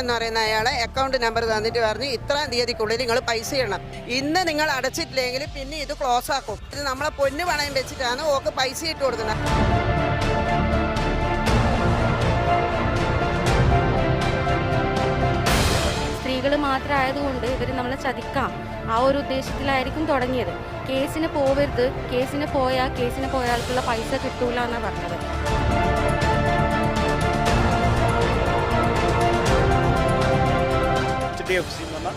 എന്ന് പറയുന്ന അയാളെ അക്കൗണ്ട് നമ്പർ തന്നിട്ട് പറഞ്ഞു ഇത്രയും തീയതിക്കുള്ളിൽ നിങ്ങൾ പൈസ ഇടണം. ഇന്ന് നിങ്ങൾ അടച്ചിട്ടില്ലെങ്കിൽ പിന്നെ ഇത് ക്ലോസ് ആക്കും. ഇത് നമ്മളെ പൊന്നു പണയം വെച്ചിട്ടാണ് ഓക്ക് പൈസ ഇട്ട് കൊടുക്കുന്നത്. സ്ത്രീകൾ മാത്രമായതുകൊണ്ട് ഇവർ നമ്മളെ ചതിക്കാം. ആ ഒരു ഉദ്ദേശത്തിലായിരിക്കും തുടങ്ങിയത്. കേസിന് പോവരുത്. കേസിന് പോയാൽ കേസിന് പോയാൾക്കുള്ള പൈസ കിട്ടൂല എന്നാണ് പറഞ്ഞത്. എഫ് സി എന്ന് പറഞ്ഞ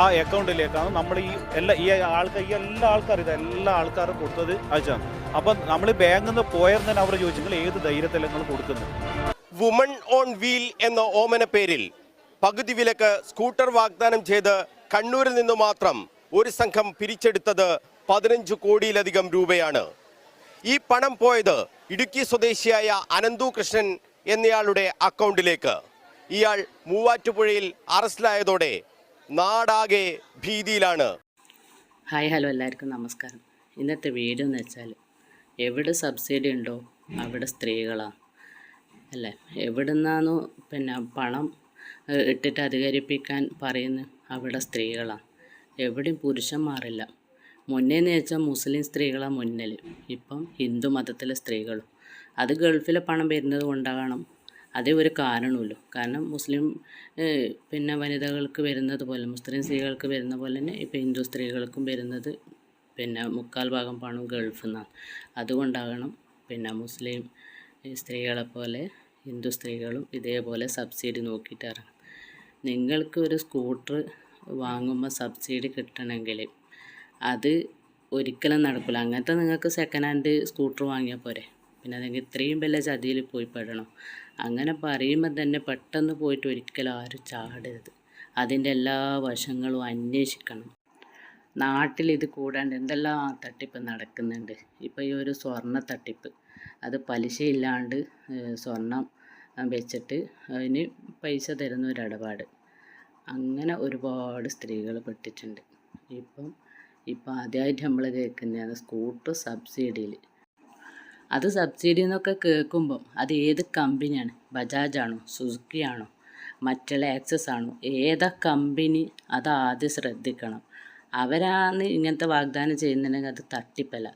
ആ അക്കൗണ്ടിലേക്കാണ് നമ്മൾ ഈ എല്ലാ ഈ ആൾക്കാർ ഈ എല്ലാ ആൾക്കാരും ഇത് എല്ലാ ആൾക്കാരും കൊടുത്തത് അയച്ചാണ് അപ്പം നമ്മൾ ബാങ്കിൽ നിന്ന് പോയെന്ന് തന്നെ അവർ ചോദിച്ചു നിങ്ങൾ ഏത് ധൈര്യത്തിൽ നിങ്ങൾ കൊടുക്കുന്നത്? വുമൺ ഓൺ വീൽ എന്ന ഓമന പേരിൽ പകുതി വിലക്ക് സ്കൂട്ടർ വാഗ്ദാനം ചെയ്ത് കണ്ണൂരിൽ നിന്ന് മാത്രം ഒരു സംഘം പിരിച്ചെടുത്തത് പതിനഞ്ച് കോടിയിലധികം രൂപയാണ്. ഈ പണം പോയത് ഇടുക്കി സ്വദേശിയായ അനന്തു കൃഷ്ണൻ എന്നയാളുടെ അക്കൗണ്ടിലേക്ക് ഇയാൾ മൂവാറ്റുപുഴയിൽ അറസ്റ്റിലായതോടെ നാടാകെ ഭീതിയിലാണ്. ഹായ് ഹലോ എല്ലാവർക്കും നമസ്കാരം. ഇന്നത്തെ വീഡിയോ എന്ന് വെച്ചാൽ എവിടെ സബ്സിഡി ഉണ്ടോ അവിടെ സ്ത്രീകളാണ് അല്ലേ? എവിടെ നിന്നാണോ പിന്നെ പണം ഇട്ടിട്ട് അധികരിപ്പിക്കാൻ പറയുന്ന അവിടെ സ്ത്രീകളാണ് എവിടെയും പുരുഷന്മാരില്ല. മുന്നേന്ന് വെച്ചാൽ മുസ്ലിം സ്ത്രീകളാണ് മുന്നിൽ. ഇപ്പം ഹിന്ദു മതത്തിലെ സ്ത്രീകളും. അത് ഗൾഫിലെ പണം വരുന്നത് കൊണ്ടാകണം അതേ ഒരു കാരണമുള്ളൂ. കാരണം മുസ്ലിം പിന്നെ വനിതകൾക്ക് വരുന്നത് പോലെ മുസ്ലിം സ്ത്രീകൾക്ക് വരുന്ന പോലെ തന്നെ ഇപ്പോൾ ഹിന്ദു സ്ത്രീകൾക്കും വരുന്നത് പിന്നെ മുക്കാൽ ഭാഗം പണം ഗൾഫിൽ നിന്നാണ്. അതുകൊണ്ടാകണം പിന്നെ മുസ്ലിം സ്ത്രീകളെ പോലെ ഹിന്ദു സ്ത്രീകളും ഇതേപോലെ സബ്സിഡി നോക്കിയിട്ട് ഇറങ്ങും നിങ്ങൾക്ക് ഒരു സ്കൂട്ടർ വാങ്ങുമ്പോൾ സബ്സിഡി കിട്ടണമെങ്കിൽ അത് ഒരിക്കലും നടക്കില്ല. അങ്ങനത്തെ നിങ്ങൾക്ക് സെക്കൻഡ് ഹാൻഡ് സ്കൂട്ടർ വാങ്ങിയാൽ പോരെ. പിന്നെ അല്ലെങ്കിൽ ഇത്രയും വലിയ ചതിയിൽ പോയി പെടണം. അങ്ങനെ പറയുമ്പോൾ തന്നെ പെട്ടെന്ന് പോയിട്ട് ഒരിക്കലും ആരും ചാടരുത്. അതിന്റെ എല്ലാ വശങ്ങളും അന്വേഷിക്കണം. നാട്ടിൽ ഇത് കൂടാണ്ട് എന്തെല്ലാം തട്ടിപ്പ് നടക്കുന്നുണ്ട്. ഇപ്പോൾ ഈ ഒരു സ്വർണ തട്ടിപ്പ്. അത് പലിശയില്ലാണ്ട് സ്വർണം വെച്ചിട്ട് അതിന് പൈസ തരുന്ന ഒരു ഇടപാട്. അങ്ങനെ ഒരുപാട് സ്ത്രീകൾ പെട്ടിട്ടുണ്ട്. ഇപ്പം ഇപ്പം ആദ്യമായിട്ട് നമ്മൾ കേൾക്കുന്നതാണ് സ്കൂട്ടർ സബ്സിഡിയിൽ. അത് സബ്സിഡി എന്നൊക്കെ കേൾക്കുമ്പം അത് ഏത് കമ്പനിയാണ്? ബജാജ് ആണോ ബജാജാണോ? സുസുക്കിയാണോ? മറ്റുള്ള ആക്സസ് ആണോ ഏതാ കമ്പനി അത് ആദ്യം ശ്രദ്ധിക്കണം. അവരാണ് ഇങ്ങനത്തെ വാഗ്ദാനം ചെയ്യുന്നുണ്ടെങ്കിൽ അത് തട്ടിപ്പല്ല.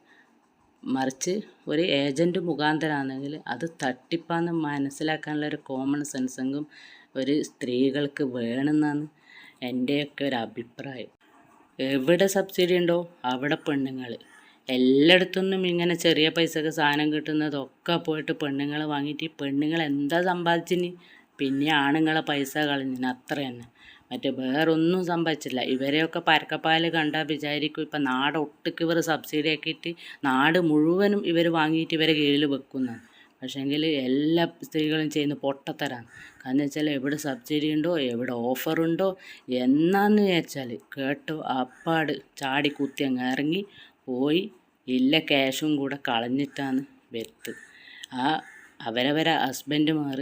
മറിച്ച് ഒരു ഏജന്റ് മുഖാന്തരമാണെങ്കിൽ അത് തട്ടിപ്പാന്ന് മനസ്സിലാക്കാനുള്ള ഒരു കോമൺ സെൻസെങ്കും ഒരു സ്ത്രീകൾക്ക് വേണമെന്നാണ് എന്റെയൊക്കെ ഒരു അഭിപ്രായം. എവിടെ സബ്സിഡി ഉണ്ടോ അവിടെ പെണ്ണുങ്ങൾ. എല്ലായിടത്തുനിന്നും ഇങ്ങനെ ചെറിയ പൈസക്ക് സാധനം കിട്ടുന്നതൊക്കെ പോയിട്ട് പെണ്ണുങ്ങൾ വാങ്ങിയിട്ട് ഈ പെണ്ണുങ്ങൾ എന്താ സമ്പാദിച്ചിന്? പിന്നെ ആണുങ്ങളെ പൈസ കളഞ്ഞിന്. അത്ര തന്നെ. മറ്റേ വേറൊന്നും സംഭവിച്ചില്ല ഇവരെയൊക്കെ പരക്കപ്പാൽ കണ്ടാൽ വിചാരിക്കും ഇപ്പം നാട് ഒട്ടുക്ക് ഇവർ സബ്സിഡി ആക്കിയിട്ട് നാട് മുഴുവനും ഇവർ വാങ്ങിയിട്ട് ഇവരെ കീഴിൽ വെക്കുന്നു പക്ഷേങ്കിൽ എല്ലാ സ്ത്രീകളും ചെയ്യുന്ന പൊട്ടത്തരാണ്. കാരണം വെച്ചാൽ എവിടെ സബ്സിഡി ഉണ്ടോ എവിടെ ഓഫറുണ്ടോ എന്നാന്ന് വെച്ചാൽ കേട്ടോ അപ്പാട് ചാടി കുത്തി അങ്ങ് ഇറങ്ങി പോയി ഇല്ല ക്യാഷും കൂടെ കളഞ്ഞിട്ടാണ് വെത്ത്. ആ അവരവരെ ഹസ്ബൻഡുമാർ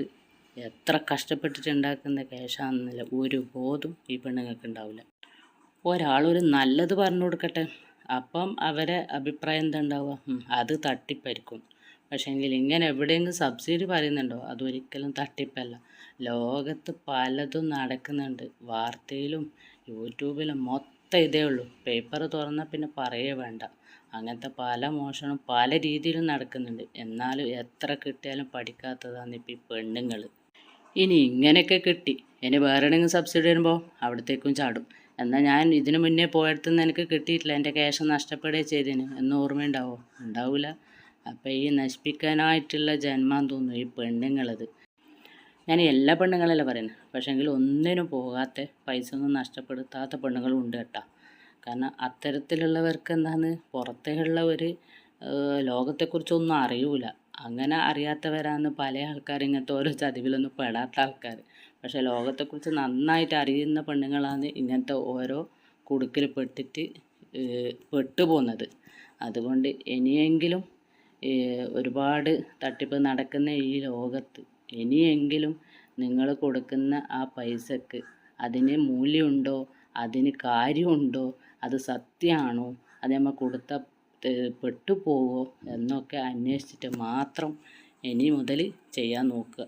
എത്ര കഷ്ടപ്പെട്ടിട്ടുണ്ടാക്കുന്ന ക്യാഷാണെന്നില്ല ഒരു ബോധം ഈ പെണ്ണുങ്ങൾക്ക് ഉണ്ടാവില്ല. ഒരാളൊരു നല്ലത് പറഞ്ഞു കൊടുക്കട്ടെ. അപ്പം അവരെ അഭിപ്രായം എന്താ ഉണ്ടാവുക? അത് തട്ടിപ്പരിക്കും. പക്ഷേങ്കിൽ ഇങ്ങനെ എവിടെയെങ്കിലും സബ്സിഡി പറയുന്നുണ്ടോ? അതൊരിക്കലും തട്ടിപ്പല്ല. ലോകത്ത് പലതും നടക്കുന്നുണ്ട്. വാർത്തയിലും യൂട്യൂബിലും മൊത്തം ഇതേ ഉള്ളൂ. പേപ്പർ തുറന്നാൽ പിന്നെ പറയേ വേണ്ട. അങ്ങനത്തെ പല മോഷണം പല രീതിയിലും നടക്കുന്നുണ്ട്. എന്നാലും എത്ര കിട്ടിയാലും പഠിക്കാത്തതാണ് ഇപ്പം ഈ പെണ്ണുങ്ങൾ ഇനി ഇങ്ങനെയൊക്കെ കിട്ടി. ഇനി വേറെ എന്തെങ്കിലും സബ്സിഡി വരുമ്പോൾ അവിടത്തേക്കും ചാടും. എന്നാൽ ഞാൻ ഇതിനു മുന്നേ പോയടത്തുനിന്ന് എനിക്ക് കിട്ടിയിട്ടില്ല. എന്റെ ക്യാഷ് നഷ്ടപ്പെടുകയെ ചെയ്തതിന് എന്ന് ഓർമ്മയുണ്ടാവോ? ഉണ്ടാവില്ല അപ്പം ഈ നശിപ്പിക്കാനായിട്ടുള്ള ജന്മം തോന്നുന്നു ഈ പെണ്ണുങ്ങളത്. ഞാൻ എല്ലാ പെണ്ണുങ്ങളല്ല പറയുന്നത് പക്ഷേങ്കിൽ ഒന്നിനും പോകാത്ത പൈസ ഒന്നും നഷ്ടപ്പെടുത്താത്ത പെണ്ണുങ്ങളും ഉണ്ട് കേട്ടോ. കാരണം അത്തരത്തിലുള്ളവർക്ക് എന്താണ് പുറത്തേക്കുള്ള ഒരു ലോകത്തെക്കുറിച്ചൊന്നും അറിയൂല. അങ്ങനെ അറിയാത്തവരാണ് പല ആൾക്കാർ ഇങ്ങനത്തെ ഓരോ ചതിവിലൊന്നും പെടാത്ത ആൾക്കാർ പക്ഷേ ലോകത്തെക്കുറിച്ച് നന്നായിട്ട് അറിയുന്ന പെണ്ണുങ്ങളാണ് ഇങ്ങനത്തെ ഓരോ കുടുക്കിൽ പെട്ടിട്ട് പെട്ടുപോകുന്നത് അതുകൊണ്ട് ഇനിയെങ്കിലും ഒരുപാട് തട്ടിപ്പ് നടക്കുന്ന ഈ ലോകത്ത് ഇനിയെങ്കിലും നിങ്ങൾ കൊടുക്കുന്ന ആ പൈസക്ക് അതിന് മൂല്യമുണ്ടോ? അതിന് കാര്യമുണ്ടോ? അത് സത്യമാണോ അത് നമ്മൾ കൊടുത്ത പെട്ടു പെട്ടുപോവോ എന്നൊക്കെ അന്വേഷിച്ചിട്ട് മാത്രം ഇനി മുതൽ ചെയ്യാൻ നോക്കുക.